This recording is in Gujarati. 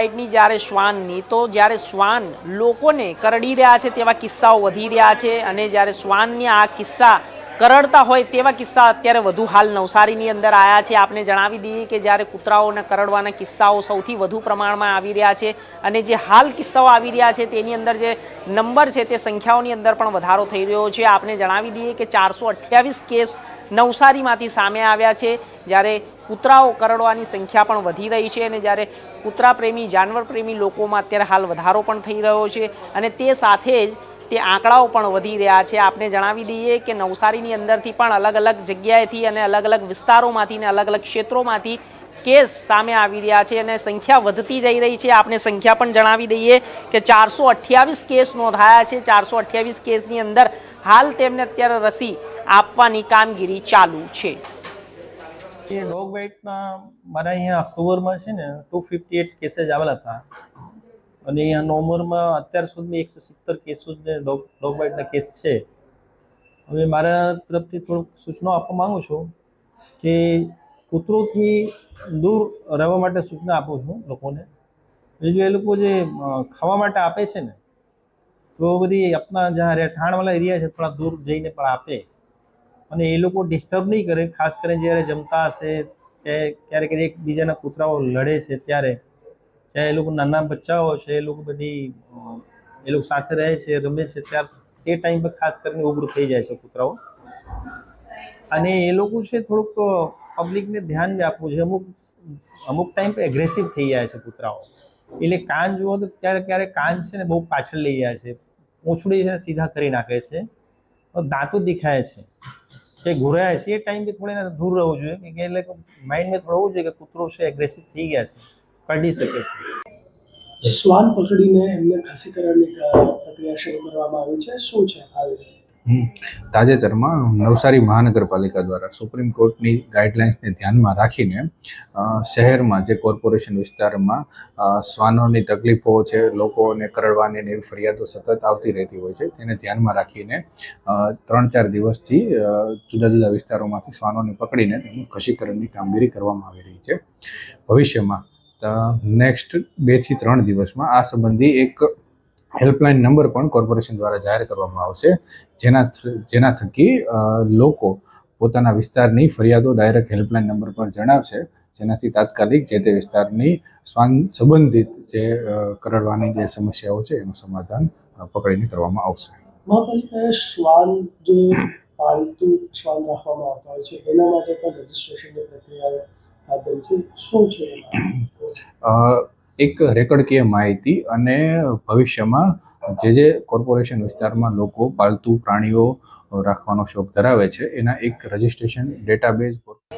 સાઈડની જ્યારે શ્વાનની, તો જ્યારે શ્વાન લોકોને કરડી રહ્યા છે તેવા કિસ્સાઓ વધી રહ્યા છે અને જ્યારે શ્વાનની આ કિસ્સા કરડતા હોય તેવા કિસ્સા અત્યારે વધુ હાલ નવસારીની અંદર આવ્યા છે. આપને જણાવી દઈએ કે જ્યારે કૂતરાઓને કરડવાના કિસ્સાઓ સૌથી વધુ પ્રમાણમાં આવી રહ્યા છે અને જે હાલ કિસ્સાઓ આવી રહ્યા છે તેની અંદર જે નંબર છે તે સંખ્યાઓની અંદર પણ વધારો થઈ રહ્યો છે. આપને જણાવી દઈએ કે ચારસો કેસ નવસારીમાંથી સામે આવ્યા છે. જ્યારે કૂતરાઓ કરડવાની સંખ્યા પણ વધી રહી છે અને જ્યારે કૂતરા પ્રેમી જાનવર પ્રેમી લોકોમાં અત્યારે હાલ વધારો પણ થઈ રહ્યો છે અને તે સાથે જ તે આંકડાઓ પણ વધી રહ્યા છે. આપને જણાવી દઈએ કે નવસારીની અંદરથી પણ અલગ અલગ જગ્યાએથી અને અલગ અલગ વિસ્તારોમાંથી અને અલગ અલગ ક્ષેત્રોમાંથી કેસ સામે આવી રહ્યા છે અને સંખ્યા વધતી જઈ રહી છે. આપને સંખ્યા પણ જણાવી દઈએ કે ચારસો અઠ્યાવીસ કેસ નોંધાયા છે. ચારસો અઠ્યાવીસ કેસની અંદર હાલ તેમને અત્યારે રસી આપવાની કામગીરી ચાલુ છે. એ ડોગ બાઇટના મારા અહીંયા ઓક્ટોબરમાં છે ને ટુ ફિફ્ટી એટ કેસીસ આવેલા હતા. અને અહીંયા નવેમ્બરમાં અત્યાર સુધીમાં એકસો સિત્તેર કેસો ને ડોગ ડોગ બાઇટના કેસ છે. હવે મારા તરફથી થોડુંક સૂચના આપવા માંગુ છું કે કૂતરોથી દૂર રહેવા માટે સૂચના આપું છું લોકોને. બીજું એ લોકો જે ખાવા માટે આપે છે ને, તો બધી આપણા જ્યાં રહેઠાણવાળા એરિયા છે, થોડા દૂર જઈને પણ આપે. અને એ લોકો ડિસ્ટર્બ નહીં કરે. ખાસ કરીને જ્યારે જમતા હશે, કે ક્યારેક એકબીજાના કૂતરાઓ લડે છે ત્યારે ચાહે એ લોકો નાના બચ્ચાઓ છે, એ લોકો બધી એ લોકો સાથે રહે છે, રમે છે, ત્યાર તે ટાઈમ પર ખાસ કરીને ઉભરું થઈ જાય છે કૂતરાઓ. અને એ લોકો છે થોડુંક પબ્લિકને ધ્યાન આપવું છે અમુક અમુક ટાઈમ પર એગ્રેસિવ થઈ જાય છે કૂતરાઓ. એટલે કાન જુઓ તો ક્યારેક ક્યારેક કાન છે ને બહુ પાછળ લઈ જાય છે. પૂંછડી છે સીધા કરી નાખે છે. દાંતો દેખાય છે. કે ઘુરાય છે, એ ટાઈમ બી થોડી એના દૂર રહેવું જોઈએ. કે એટલે માઇન્ડમાં થોડું હોવું જોઈએ કે કૂતરો છે એગ્રેસિવ થઈ ગયા છે, કાઢી શકે છે. શ્વાન પકડીને એમને ખાસી કરવાની પ્રક્રિયા શરૂ કરવામાં આવી છે. શું છે આવી. તાજેતરમાં નવસારી મહાનગરપાલિકા દ્વારા સુપ્રીમ કોર્ટની ગાઈડલાઇન્સને ધ્યાનમાં રાખીને શહેરમાં જે કોર્પોરેશન વિસ્તારમાં શ્વાનોની તકલીફો છે, લોકોને કરડવાની એવી ફરિયાદો સતત આવતી રહેતી હોય છે, તેને ધ્યાનમાં રાખીને ત્રણ ચાર દિવસથી જુદા જુદા વિસ્તારોમાંથી શ્વાનોને પકડીને તેનું ખસીકરણની કામગીરી કરવામાં આવી રહી છે. ભવિષ્યમાં નેક્સ્ટ બેથી ત્રણ દિવસમાં આ સંબંધી એક હેલ્પલાઇન નંબર પણ કોર્પોરેશન દ્વારા જાહેર કરવામાં આવશે. જેના જેના થકી લોકો પોતાના વિસ્તારની ફરિયાદો ડાયરેક્ટ હેલ્પલાઇન નંબર પર જણાવશે. જેનાથી તાત્કાલિક જે તે વિસ્તારની સ્વાન સંબંધિત જે કરડવાની જે સમસ્યાઓ છે એનું સમાધાન પકડીને કરવામાં આવશે. મહાપાલિકાએ શ્વાન જે પાલતુ શ્વાન રાખવામાં આવતા હોય છે એના માટે પણ રજિસ્ટ્રેશનની પ્રક્રિયા હાથ ધરી છે. શું છે? એક રેકર્ડકીય માહિતી અને ભવિષ્યમાં જે જે કોર્પોરેશન વિસ્તારમાં લોકો પાલતુ પ્રાણીઓ રાખવાનો શોખ ધરાવે છે, એના એક રજિસ્ટ્રેશન ડેટાબેઝ